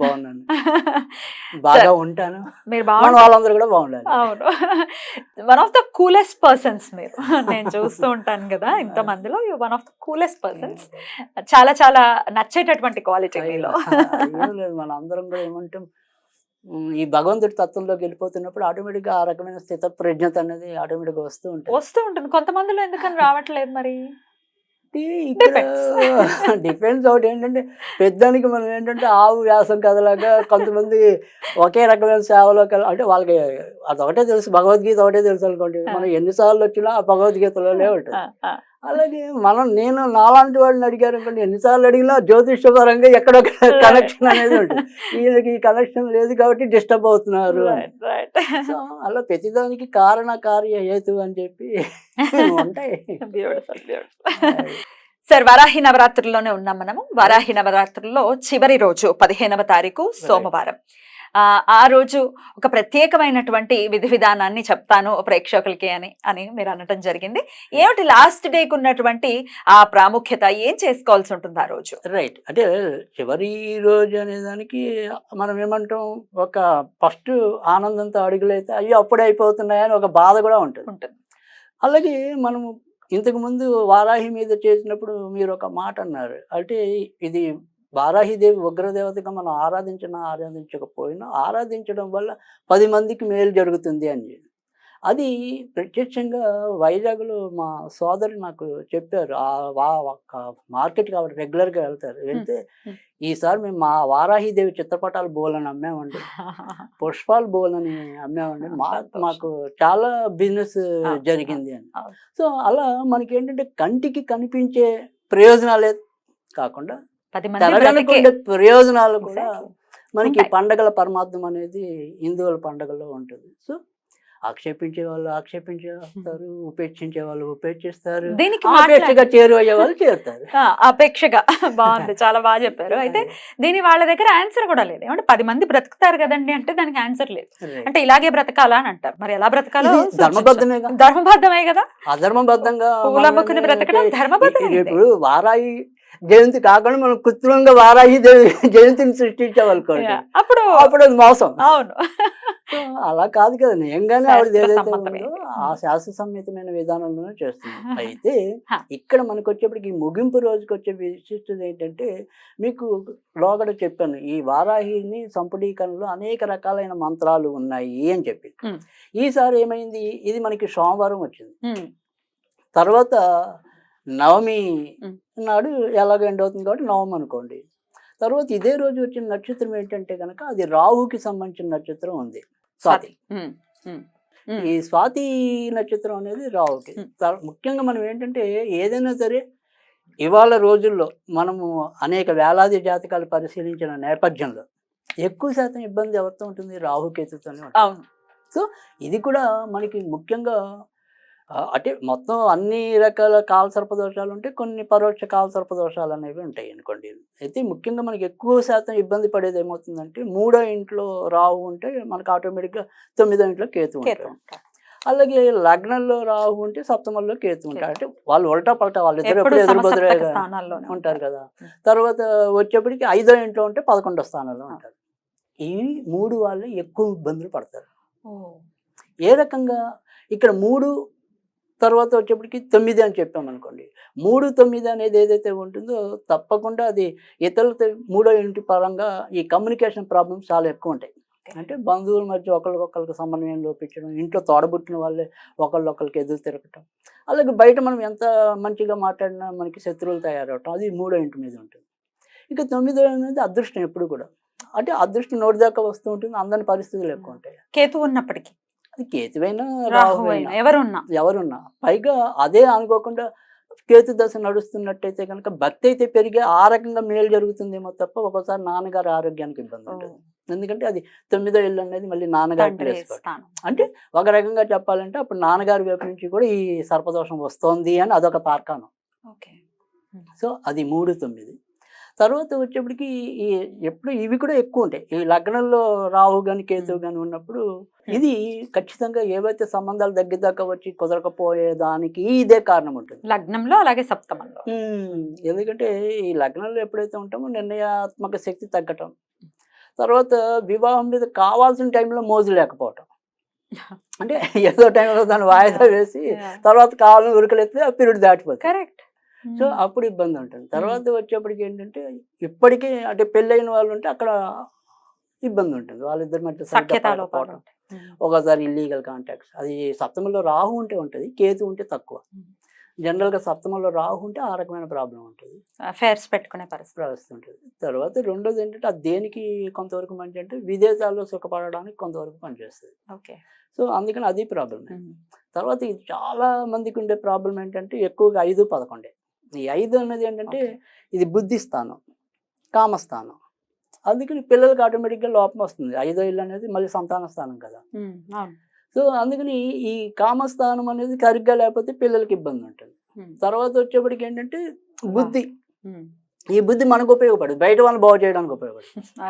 బాగున్నాను. బాగా ఉంటాను. మీరు బాగున్నారు వాళ్ళందరూ కూడా బాగుండాలి. అవును. One of the coolest persons మీరు. నేను చూస్తూ ఉంటాను కదా ఇంత మందిలో one of the coolest persons చాలా చాలా నచ్చేటటువంటి క్వాలిటీ మీలో. మన అందరం కూడా ఏమంటాం ఈ భగవంతుడి తత్వంలోకి వెళ్ళిపోతున్నప్పుడు ఆటోమేటిక్గా ఆ రకమైన స్థిత ప్రజ్ఞత అనేది ఆటోమేటిక్గా వస్తూ ఉంటుంది. వస్తూ ఉంటుంది. కొంతమందిలో ఎందుకని రావట్లేదు మరి? డిఫెన్స్ ఒకటి ఏంటంటే పెద్దానికి మనం ఏంటంటే ఆవు వ్యాసం కథలాగా కొంతమంది ఒకే రకమైన సేవలోకి వెళ్ళ- అంటే వాళ్ళకి అదొకటే తెలుసు భగవద్గీత ఒకటే తెలుసు అనుకోండి. మనం ఎన్నిసార్లు వచ్చినా ఆ భగవద్గీతలోనే ఉంటుంది. అలాగే మనం నేను నాలాంటి వాళ్ళని అడిగారు అనుకోండి ఎన్నిసార్లు అడిగినా జ్యోతిష్యపరంగా ఎక్కడో కనెక్షన్ అనేది ఉంటుంది. ఈయనకి ఈ కనెక్షన్ లేదు కాబట్టి డిస్టర్బ్ అవుతున్నారు అలా ప్రతిదానికి కారణ కార్య హేతు అని చెప్పి ఉంటాయి. సార్ వరాహి నవరాత్రుల్లోనే ఉన్నాం మనము. వరాహి నవరాత్రుల్లో చివరి రోజు పదిహేనవ తారీఖు సోమవారం. ఆ రోజు ఒక ప్రత్యేకమైనటువంటి విధి విధానాన్ని చెప్తాను ప్రేక్షకులకి అని అని మీరు అనటం జరిగింది. ఏమిటి లాస్ట్ డేకి ఉన్నటువంటి ఆ ప్రాముఖ్యత? ఏం చేసుకోవాల్సి ఉంటుంది ఆ రోజు? రైట్. అంటే చివరి రోజు అనే దానికి మనం ఏమంటాం? ఒక ఫస్ట్ ఆనందంతో అడుగులైతే అయ్యో అప్పుడే అయిపోతున్నాయని ఒక బాధ కూడా ఉంటుంది. ఉంటుంది. అలాగే మనము ఇంతకు ముందు వారాహి మీద చేసినప్పుడు మీరు ఒక మాట అన్నారు. అంటే ఇది వారాహిదేవి ఉగ్రదేవతగా మనం ఆరాధించినా ఆరాధించకపోయినా ఆరాధించడం వల్ల పది మందికి మేలు జరుగుతుంది అని. అది ప్రత్యక్షంగా వైజాగ్లో మా సోదరు నాకు చెప్పారు ఆ వా మార్కెట్కి ఆవిడ రెగ్యులర్గా వెళ్తారు వెళ్తే. ఈసారి మేము మా వారాహిదేవి చిత్రపటాలు బోలని అమ్మామండి పుష్పాలు బోలని అమ్మామండి మా. మాకు చాలా బిజినెస్ జరిగింది అని. సో అలా మనకి ఏంటంటే కంటికి కనిపించే ప్రయోజనాలే కాకుండా పది మంది ప్రయోజనాలు కూడా. మనకి. పండగల పరమార్థం అనేది హిందువుల పండగల్లో ఉంటుంది. సో ఆక్షేపించే వాళ్ళు ఆక్షేపించేస్తారు ఉపేక్షించే వాళ్ళు ఉపేక్షిస్తారు దీనికి ఆపేక్షగా చేరువయ్యే వాళ్ళు చేరుతారు. అపేక్షగా. బాగుంది చాలా బాగా చెప్పారు. అయితే దీని వాళ్ళ దగ్గర ఆన్సర్ కూడా లేదు. ఏమంటే పది మంది బ్రతుకుతారు కదండి అంటే దానికి ఆన్సర్ లేదు. అంటే ఇలాగే బ్రతకాలా అని అంటారు. మరి ఎలా బ్రతకాలో ఇది ధర్మబద్ధమేగా ధర్మబద్ధమే కదా. అధర్మబద్ధంగా మనమే బ్రతకడం అంటే ధర్మబద్ధమే ఇది. ఇప్పుడు వారాయి జయంతి కాకుండా మనం కృత్రిమంగా దేవి- జయంతిని సృష్టించామనుకోండి. అప్పుడు అప్పుడు అది మోసం. అవును. అలా కాదు కదా నిజంగానే ఆవిడ ఏదైతే ఆ శాస్త్ర సమ్మతమైన విధానంలోనే చేస్తుంది. అయితే. ఇక్కడ మనకు వచ్చేప్పటికి ఈ ముగింపు రోజుకి వచ్చే విశిష్టత ఏంటంటే మీకు లోగడ చెప్పాను ఈ వారాహిని సంపుడీకరణలో అనేక రకాలైన మంత్రాలు ఉన్నాయి అని చెప్పి. ఈసారి ఏమైంది? ఇది మనకి సోమవారం వచ్చింది. తర్వాత నవమి. నాడు ఎలాగ ఎండ్ అవుతుంది కాబట్టి నవమి అనుకోండి. తర్వాత ఇదే రోజు వచ్చిన నక్షత్రం ఏంటంటే కనుక అది రాహుకి సంబంధించిన నక్షత్రం ఉంది. స్వాతి. ఈ స్వాతి నక్షత్రం అనేది రావుకి. త- ముఖ్యంగా మనం ఏంటంటే ఏదైనా సరే ఇవాళ రోజుల్లో మనము అనేక వేలాది జాతకాలు పరిశీలించిన నేపథ్యంలో ఎక్కువ శాతం ఇబ్బంది ఎవరితో ఉంటుంది? రాహుకేతుతోనే ఉంటుంది. అవును. ఇది కూడా మనకి ముఖ్యంగా అంటే మొత్తం అన్ని రకాల కాల సర్పదోషాలు ఉంటాయి కొన్ని పరోక్ష కాల సర్పదోషాలు అనేవి ఉంటాయి అనుకోండి. అయితే ముఖ్యంగా మనకి ఎక్కువ శాతం ఇబ్బంది పడేది ఏమవుతుందంటే మూడో ఇంట్లో రాహు ఉంటే మనకు ఆటోమేటిక్గా తొమ్మిదో ఇంట్లో కేతు ఉంటాడు. అలాగే లగ్నంలో రాహు ఉంటే సప్తమంలో కేతు ఉంటాడు. అంటే వాళ్ళు ఉల్టా పల్టా వాళ్ళు ఇద్దరు ఎప్పుడు ఉంటారు కదా. తర్వాత వచ్చేప్పటికి ఐదో ఇంట్లో ఉంటే పదకొండో స్థానంలో ఉంటారు. ఈ మూడు వాళ్ళు ఎక్కువ ఇబ్బందులు పడతారు. ఏ రకంగా? ఇక్కడ మూడు తర్వాత వచ్చేప్పటికి తొమ్మిది అని చెప్పాం అనుకోండి. మూడు తొమ్మిది అనేది ఏదైతే ఉంటుందో తప్పకుండా అది ఇతరులతో మూడో ఇంటి పరంగా ఈ కమ్యూనికేషన్ ప్రాబ్లమ్స్ చాలా ఎక్కువ ఉంటాయి. అంటే బంధువుల మధ్య ఒకరికొకరికి సమన్వయం లోపించడం ఇంట్లో తోడబుట్టిన వాళ్ళే ఒకళ్ళొకరికి ఎదురు తిరగటం. అలాగే బయట మనం ఎంత మంచిగా మాట్లాడినా మనకి శత్రువులు తయారవటం అది మూడో ఇంటి మీద ఉంటుంది. ఇక తొమ్మిదో అనేది అదృష్టం ఎప్పుడు కూడా. అంటే అదృష్టం నోటి దాకా వస్తూ ఉంటుంది అందరి పరిస్థితులు ఎక్కువ ఉంటాయి. కేతు ఉన్నప్పటికీ. అది కేతువైనా రాహు రాహువైనా ఎవరున్నా. ఎవరున్నా. పైగా అదే అనుకోకుండా కేతు దశ నడుస్తున్నట్టయితే కనుక భక్తి అయితే పెరిగి ఆ రకంగా మేలు జరుగుతుందేమో తప్ప ఒక్కోసారి నాన్నగారి ఆరోగ్యానికి ఇబ్బంది ఉంటుంది ఎందుకంటే అది తొమ్మిదో ఇల్లు అనేది మళ్ళీ నాన్నగారి అంటే ఒక రకంగా చెప్పాలంటే అప్పుడు నాన్నగారి వైపు నుంచి కూడా ఈ సర్పదోషం వస్తోంది అని అదొక తార్కాణం. ఓకే. సో అది మూడు తొమ్మిది. తర్వాత వచ్చేప్పటికి ఎప్పుడు ఇవి కూడా ఎక్కువ ఉంటాయి. ఈ లగ్నంలో రాహు కానీ కేతువు కానీ ఉన్నప్పుడు ఇది ఖచ్చితంగా ఏవైతే సంబంధాలు దగ్గరదాకా వచ్చి కుదరకపోయేదానికి ఇదే కారణం ఉంటుంది. లగ్నంలో అలాగే సప్తమంలో. ఎందుకంటే ఈ లగ్నంలో ఎప్పుడైతే ఉంటామో నిర్ణయాత్మక శక్తి తగ్గటం. తర్వాత వివాహం మీద కావాల్సిన టైంలో మోజు లేకపోవటం. అంటే ఏదో టైంలో దాన్ని వాయిదా వేసి తర్వాత కావాలని ఉరకలెత్తే ఆ పీరియడ్ దాటిపోతుంది. కరెక్ట్. సో అప్పుడు ఇబ్బంది ఉంటుంది. తర్వాత వచ్చేప్పటికి ఏంటంటే ఇప్పటికీ అంటే పెళ్ళైన వాళ్ళు ఉంటే అక్కడ ఇబ్బంది ఉంటుంది. వాళ్ళిద్దరి మధ్య సరిగ్గా సఖ్యత లోపాలు పడకపోవటం. ఉంటాయి. ఉమ్. ఒకసారి ఇల్లీగల్ కాంటాక్ట్స్ అది సప్తమంలో రాహు ఉంటే ఉంటుంది కేతు ఉంటే తక్కువ. జనరల్గా సప్తమంలో రాహు ఉంటే ఆ రకమైన ప్రాబ్లం ఉంటుంది. అఫైర్స్ పెట్టుకునే పరిస్థితి. ఉంటుంది తర్వాత రెండోది ఏంటంటే అది దేనికి కొంతవరకు మంచి అంటే విదేశాల్లో సుఖపడడానికి కొంతవరకు పనిచేస్తుంది ఓకే. సో అందుకని అది ప్రాబ్లమ్. తర్వాత ఇది చాలా మందికి ఉండే ప్రాబ్లం ఏంటంటే ఎక్కువగా ఐదు పదకొండే. ఈ ఐదు అనేది ఏంటంటే ఇది బుద్ధి స్థానం కామస్థానం అందుకని పిల్లలకి ఆటోమేటిక్గా లోపం వస్తుంది. ఐదో ఇల్లు అనేది మళ్ళీ సంతాన స్థానం కదా. సో అందుకని ఈ కామస్థానం అనేది సరిగ్గా లేకపోతే పిల్లలకి ఇబ్బంది ఉంటుంది. తర్వాత వచ్చేప్పటికి ఏంటంటే బుద్ధి. ఈ బుద్ధి మనకు ఉపయోగపడదు. బయట వాళ్ళని బాగు చేయడానికి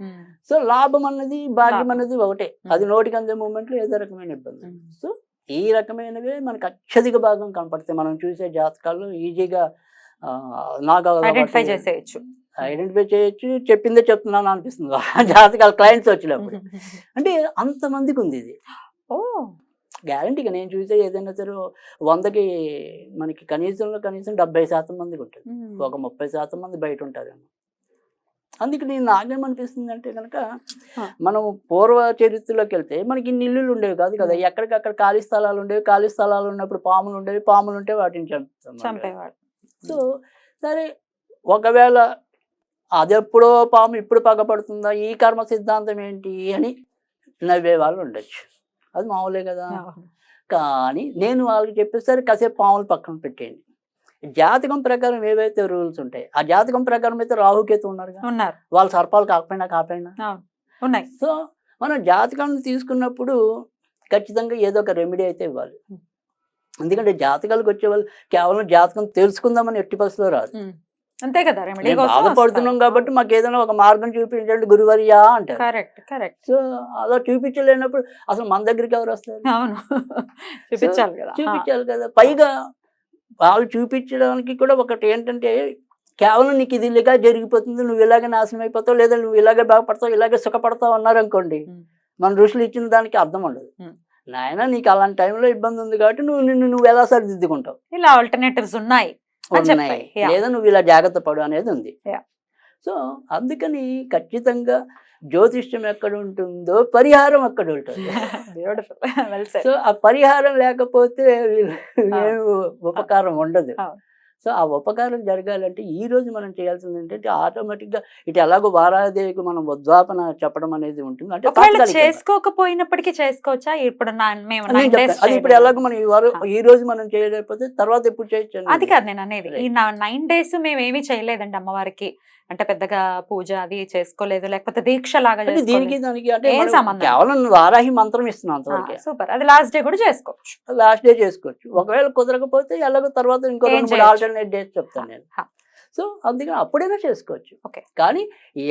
ఉమ్. సో లాభం అన్నది భాగ్యం. అన్నది ఒకటే. అది నోటికి అందే మూమెంట్లో ఏదో రకమైన ఇబ్బంది. సో ఈ రకమైనవే మనకు అత్యధిక భాగం కనపడతాయి. మనం చూసే జాతకాల్లో ఈజీగా నాకు ఐడెంటిఫై చేసేయచ్చు. ఐడెంటిఫై చేయొచ్చు. చెప్పిందే చెప్తున్నాను అనిపిస్తుంది. జాతకాల క్లయింట్స్ వచ్చినప్పుడు. అంటే అంతమందికి ఉంది ఇది. ఓ! గ్యారంటీగా నేను చూసే ఏదైనా సరే వందకి మనకి కనీసంలో కనీసం డెబ్బై శాతం మందికి ఉంటుంది. ఒక ముప్పై శాతం మంది బయట ఉంటారేమో. అందుకని నాకేమనిపిస్తుంది అంటే కనుక. మనం పూర్వ చరిత్రలోకి వెళ్తే మనకి ఇన్ని ఇల్లులు ఉండేవి కాదు కదా. ఎక్కడికక్కడ ఖాళీ స్థలాలు ఉండేవి ఖాళీ స్థలాలు ఉన్నప్పుడు పాములు ఉండేవి పాములు ఉంటే వాటిని చంపేవాడు సో సరే ఒకవేళ అది ఎప్పుడో పాము ఇప్పుడు పగపడుతుందా ఈ కర్మ సిద్ధాంతం ఏంటి అని నవ్వే వాళ్ళు ఉండొచ్చు. అది మామూలే కదా. కానీ నేను వాళ్ళకి చెప్పేసరికి కాసేపు పాములు పక్కన పెట్టేయండి. జాతకం ప్రకారం ఏవైతే రూల్స్ ఉంటాయి ఆ జాతకం ప్రకారం అయితే రాహుకేతు ఉన్నారు ఉన్నారు. వాళ్ళు సర్పాలు కాకపోయినా అవును. ఉన్నాయి. సో మనం జాతకాన్ని తీసుకున్నప్పుడు ఖచ్చితంగా ఏదో ఒక రెమెడీ అయితే ఇవ్వాలి. ఎందుకంటే జాతకాలకు వచ్చే వాళ్ళు కేవలం జాతకం తెలుసుకుందామని ఎట్టి పరిస్థితిలో రాదు. అంతే కదా రెమెడీ బాధపడుతున్నాం కాబట్టి మాకు ఏదైనా ఒక మార్గం చూపించండి గురువర్యా అంటారు. Correct correct. సో అలా చూపించలేనప్పుడు అసలు మన దగ్గరికి ఎవరు వస్తారు? అవును. చూపించాలి కదా. చూపించాలి కదా. పైగా వాళ్ళు చూపించడానికి కూడా ఒకటి ఏంటంటే కేవలం నీకు ఇది ఇలాగా జరిగిపోతుంది నువ్వు ఇలాగే నాశనం అయిపోతావు లేదా నువ్వు ఇలాగే బాగుపడతావు ఇలాగే సుఖపడతావు అన్నారు అనుకోండి ఉమ్. మన ఋషులు ఇచ్చిన దానికి అర్థం ఉండదు. నాయన నీకు అలాంటి టైంలో ఇబ్బంది ఉంది కాబట్టి నువ్వు నిన్ను నువ్వు ఎలా సరిదిద్దుకుంటావు ఇలా ఆల్టర్నేటివ్స్ ఉన్నాయి ఉన్నాయి. లేదా నువ్వు ఇలా జాగ్రత్త పడు అనేది ఉంది. సో అందుకని ఖచ్చితంగా జ్యోతిష్యం ఎక్కడ ఉంటుందో పరిహారం అక్కడ ఉంటుంది బ్యూటిఫుల్ సో ఆ పరిహారం లేకపోతే ఉపకారం ఉండదు. సో ఆ ఉపకారం జరగాలంటే ఈ రోజు మనం చేయాల్సింది ఏంటంటే ఆటోమేటిక్గా ఇటు ఎలాగో వారాదేవికి మనం ఉద్వాపన చెప్పడం అనేది ఉంటుంది అంటే. చేసుకోకపోయినప్పటికీ చేసుకోవచ్చా ఇప్పుడు. అది ఇప్పుడు. ఎలాగో మనం ఈ వారం. ఈ రోజు మనం చేయలేకపోతే తర్వాత ఎప్పుడు చేయొచ్చు. అది కాదు నేను అనేది ఈ నైన్ డేస్ మేము ఏమీ చేయలేదండి అమ్మవారికి అంటే పెద్దగా పూజ అది చేసుకోలేదు లేకపోతే దీక్ష లాగా దీనికి దానికి అంటే? కేవలం వారాహి మంత్రం ఇస్తున్నాం సూపర్ అది లాస్ట్ డే కూడా చేసుకోవచ్చు లాస్ట్ డే చేసుకోవచ్చు ఒకవేళ కుదరకపోతే ఎలాగో తర్వాత ఇంకో? ఆల్టర్నేట్ డేస్ చెప్తాను నేను. సో అందుకని అప్పుడైనా చేసుకోవచ్చు Okay. కానీ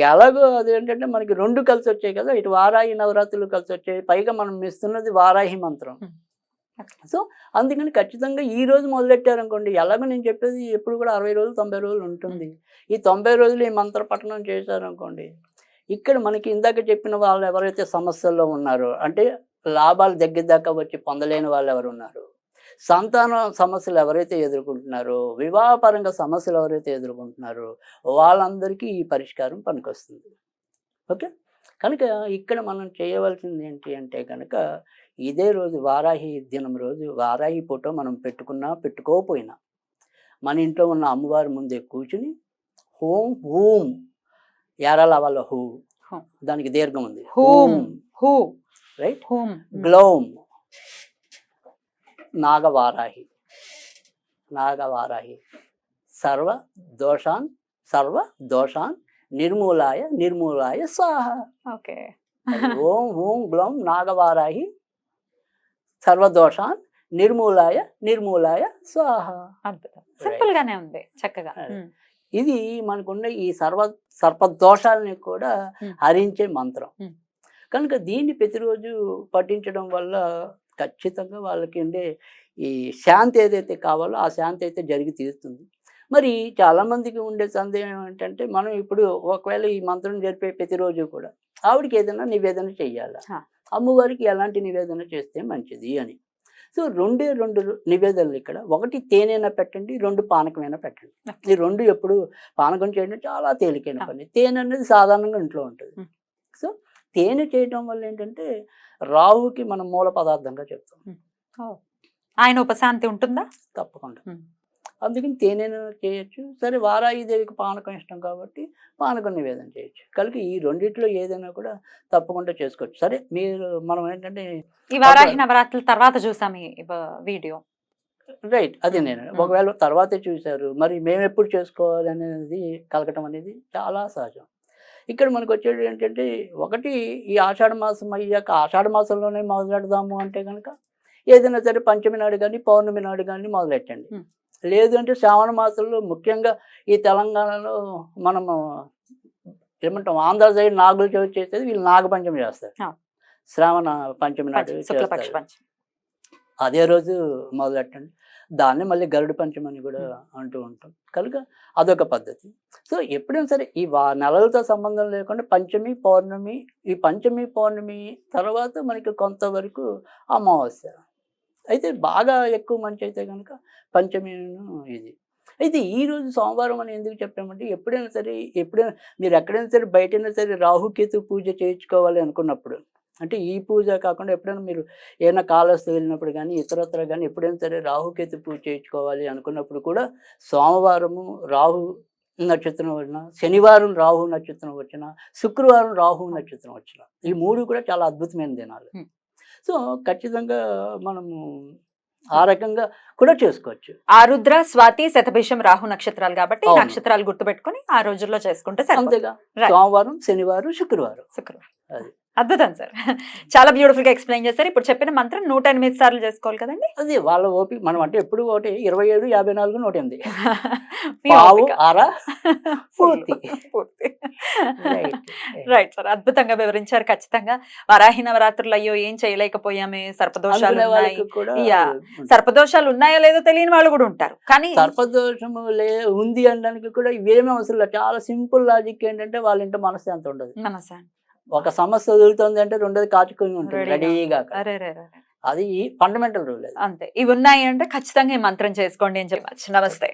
ఎలాగో అది ఏంటంటే మనకి రెండు కలిసి వచ్చాయి కదా ఇటు వారాహి నవరాత్రులు కలిసి వచ్చాయి పైగా మనం ఇస్తున్నది వారాహి మంత్రం. సో అందుకని ఖచ్చితంగా ఈ రోజు మొదలెట్టారనుకోండి ఎలాగో నేను చెప్పేది ఎప్పుడు కూడా అరవై రోజులు తొంభై రోజులు ఉంటుంది. ఈ తొంభై రోజులు ఈ మంత్ర పఠనం చేశారనుకోండి ఇక్కడ మనకి ఇందాక చెప్పిన వాళ్ళు ఎవరైతే సమస్యల్లో ఉన్నారో అంటే లాభాలు దగ్గర దాకా వచ్చి పొందలేని వాళ్ళు ఎవరు ఉన్నారు సంతాన సమస్యలు ఎవరైతే ఎదుర్కొంటున్నారో వివాహపరంగా సమస్యలు ఎవరైతే ఎదుర్కొంటున్నారో వాళ్ళందరికీ ఈ పరిష్కారం పనికొస్తుంది. ఓకే? కనుక ఇక్కడ మనం చేయవలసింది ఏంటి అంటే కనుక ఇదే రోజు వారాహి దినం రోజు వారాహి ఫోటో మనం పెట్టుకున్నా పెట్టుకోకపోయినా మన ఇంట్లో ఉన్న అమ్మవారి ముందే కూర్చుని హోం హూం ఎరాల వాళ్ళ హూ హూం. దానికి దీర్ఘం ఉంది. హూం హూ. రైట్ హూమ్ గ్లౌమ్. నాగవారాహి. నాగవారాహి. సర్వ దోషాన్ సర్వ దోషాన్ నిర్మూలాయ నిర్మూలాయ స్వాహ ఓకే. ఓం ఓం గ్లం నాగవారాహి సర్వదోషాన్ నిర్మూలాయ నిర్మూలాయ స్వాహ అద్భుతం సింపుల్ గానే ఉంది చక్కగా. ఇది మనకున్న ఈ సర్వ సర్పదోషాలని కూడా. హరించే మంత్రం. కనుక దీన్ని ప్రతిరోజు పఠించడం వల్ల ఖచ్చితంగా వాళ్ళకి ఉండే ఈ శాంతి ఏదైతే కావాలో ఆ శాంతి అయితే జరిగి తీరుతుంది మరి చాలా మందికి ఉండే సందేహం ఏంటంటే మనం ఇప్పుడు ఒకవేళ ఈ మంత్రం జరిపే ప్రతిరోజు కూడా ఆవిడకి ఏదైనా నివేదన చెయ్యాలా. అమ్మవారికి ఎలాంటి నివేదన చేస్తే మంచిది అని. సో రెండే రెండు నివేదనలు ఇక్కడ. ఒకటి తేనెనా పెట్టండి రెండు పానకమైనా పెట్టండి. ఈ రెండు ఎప్పుడు పానకం చేయడం చాలా తేలికైన. పని. తేనె అనేది సాధారణంగా ఇంట్లో ఉంటుంది. సో తేనె చేయడం వల్ల ఏంటంటే రాహుకి మనం మూల పదార్థంగా చెప్తాం. ఆయన ఉపశాంతి ఉంటుందా? తప్పకుండా. అందుకని తేనెను చేయొచ్చు. సరే వారాయి దేవికి పానకం ఇష్టం కాబట్టి పానకం నివేదన చేయొచ్చు. కనుక ఈ రెండిట్లో ఏదైనా కూడా తప్పకుండా చేసుకోవచ్చు. సరే మీరు మనం ఏంటంటే ఈ వారాహి నవరాత్రుల తర్వాత చూసాం ఈ వీడియో. రైట్ అది నేను. ఒకవేళ తర్వాతే చూశారు మరి మేము ఎప్పుడు చేసుకోవాలి అనేది కలగటం అనేది చాలా సహజం. ఇక్కడ మనకు వచ్చేది ఏంటంటే ఒకటి ఈ ఆషాఢ మాసం అయ్యాక ఆషాఢ మాసంలోనే మొదలెడదాము అంటే కనుక ఏదైనా సరే పంచమి నాడు కానీ పౌర్ణమి నాడు కానీ మొదలెట్టండి. లేదు అంటే శ్రావణ మాసంలో ముఖ్యంగా ఈ తెలంగాణలో మనము ఏమంటాం ఆంధ్ర సైడ్ నాగుల చవితి చేసేది వీళ్ళు నాగపంచమి చేస్తారు. శ్రావణ పంచమి నాడు అదే రోజు మొదలెట్టండి. దాన్ని మళ్ళీ గరుడు పంచమి అని కూడా అంటూ ఉంటాం. కనుక అదొక పద్ధతి. సో ఎప్పుడైనా సరే ఈ వా నెలలతో సంబంధం లేకుండా పంచమి పౌర్ణమి ఈ పంచమి పౌర్ణమి తర్వాత మనకి కొంతవరకు అమావాస్య. అయితే బాగా ఎక్కువ మంచి అయితే కనుక పంచమి ఇది. అయితే ఈ రోజు సోమవారం అని ఎందుకు చెప్పామంటే ఎప్పుడైనా సరే ఎప్పుడైనా మీరు ఎక్కడైనా సరే బయటైనా సరే రాహుకేతు పూజ చేయించుకోవాలి అనుకున్నప్పుడు అంటే ఈ పూజ కాకుండా ఎప్పుడైనా మీరు ఏదైనా కాలస్తు వెళ్ళినప్పుడు కానీ ఇతరత్ర కానీ ఎప్పుడైనా సరే రాహుకేతు పూజ చేయించుకోవాలి అనుకున్నప్పుడు కూడా సోమవారము రాహు నక్షత్రం వచ్చిన శనివారం రాహు నక్షత్రం వచ్చిన శుక్రవారం రాహు నక్షత్రం వచ్చిన ఈ మూడు కూడా చాలా అద్భుతమైన దినాలు. సో ఖచ్చితంగా మనము ఆ రకంగా కూడా చేసుకోవచ్చు ఆరుద్ర స్వాతి శతభిషం రాహు నక్షత్రాలు కాబట్టి. నక్షత్రాలు గుర్తుపెట్టుకొని ఆ రోజుల్లో చేసుకుంటే సరిపోతుంది అంతేగా Right. సోమవారం శనివారం శుక్రవారం శుక్రవారం అది. అద్భుతం సార్. చాలా బ్యూటిఫుల్గా ఎక్స్ప్లెయిన్ చేశారు. ఇప్పుడు చెప్పిన మంత్రం నూట ఎనిమిది సార్లు చేసుకోవాలి కదండి? అది వాళ్ళ ఓపిక. మనం అంటే ఎప్పుడు ఒకటి ఇరవై ఏడు యాభై నాలుగు నూట ఎనిమిది. మీ పావు ఓపిక. అర పూర్తి. పూర్తి. Right. రైట్ సార్ అద్భుతంగా వివరించారు ఖచ్చితంగా. వరాహి నవరాత్రులు అయ్యో ఏం చేయలేకపోయామే. సర్పదోషాలు యా. సర్పదోషాలు ఉన్నాయో లేదో తెలియని వాళ్ళు కూడా ఉంటారు. కానీ సర్పదోషము లే ఉంది అనడానికి కూడా ఇవేమీ అవసరం లేదు. చాలా సింపుల్ లాజిక్ ఏంటంటే వాళ్ళ ఇంట్లో మనశ్శాంతి ఉండదు. మనసా ఒక సమస్య వదులుతుంది అంటే రెండోది కాచుకొని ఉంటుంది. రెడీగా. అది ఫండమెంటల్ రూల్ అంతే ఇవి ఉన్నాయి అంటే ఖచ్చితంగా ఈ మంత్రం చేసుకోండి అని చెప్పచ్చు నమస్తే